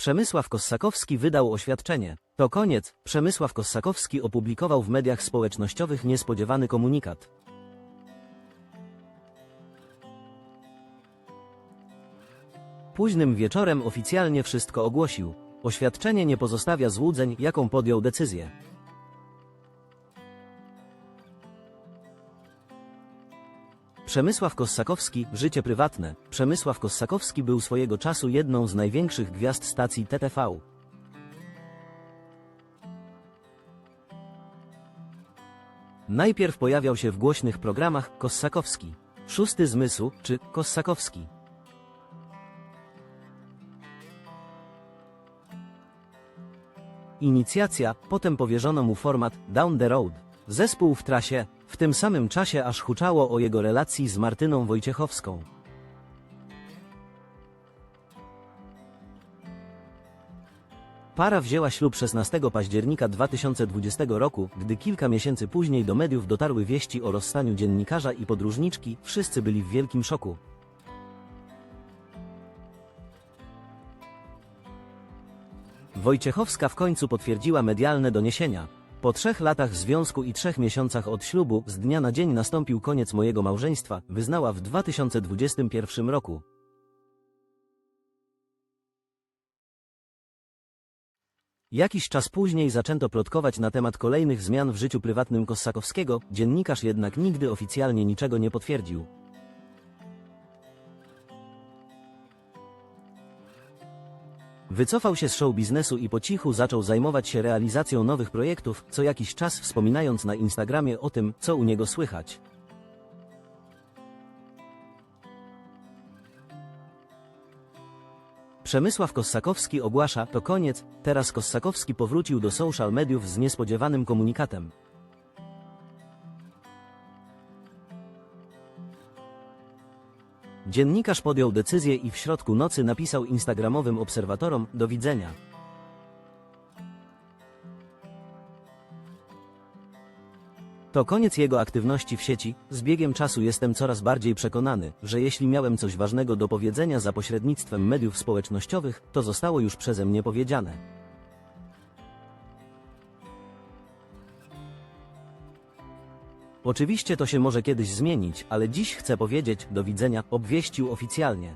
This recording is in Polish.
Przemysław Kossakowski wydał oświadczenie. To koniec. Przemysław Kossakowski opublikował w mediach społecznościowych niespodziewany komunikat. Późnym wieczorem oficjalnie wszystko ogłosił. Oświadczenie nie pozostawia złudzeń, jaką podjął decyzję. Przemysław Kossakowski, życie prywatne. Przemysław Kossakowski był swojego czasu jedną z największych gwiazd stacji TTV. Najpierw pojawiał się w głośnych programach Kossakowski, Szósty Zmysł czy Kossakowski. Inicjacja, potem powierzono mu format Down the Road. Zespół w trasie, w tym samym czasie aż huczało o jego relacji z Martyną Wojciechowską. Para wzięła ślub 16 października 2020 roku, gdy kilka miesięcy później do mediów dotarły wieści o rozstaniu dziennikarza i podróżniczki, wszyscy byli w wielkim szoku. Wojciechowska w końcu potwierdziła medialne doniesienia. Po trzech latach związku i trzech miesiącach od ślubu, z dnia na dzień nastąpił koniec mojego małżeństwa, wyznała w 2021 roku. Jakiś czas później zaczęto plotkować na temat kolejnych zmian w życiu prywatnym Kossakowskiego, dziennikarz jednak nigdy oficjalnie niczego nie potwierdził. Wycofał się z show biznesu i po cichu zaczął zajmować się realizacją nowych projektów, co jakiś czas wspominając na Instagramie o tym, co u niego słychać. Przemysław Kossakowski ogłasza, to koniec, teraz Kossakowski powrócił do social mediów z niespodziewanym komunikatem. Dziennikarz podjął decyzję i w środku nocy napisał instagramowym obserwatorom do widzenia. To koniec jego aktywności w sieci. Z biegiem czasu jestem coraz bardziej przekonany, że jeśli miałem coś ważnego do powiedzenia za pośrednictwem mediów społecznościowych, to zostało już przeze mnie powiedziane. Oczywiście to się może kiedyś zmienić, ale dziś chcę powiedzieć do widzenia, obwieścił oficjalnie.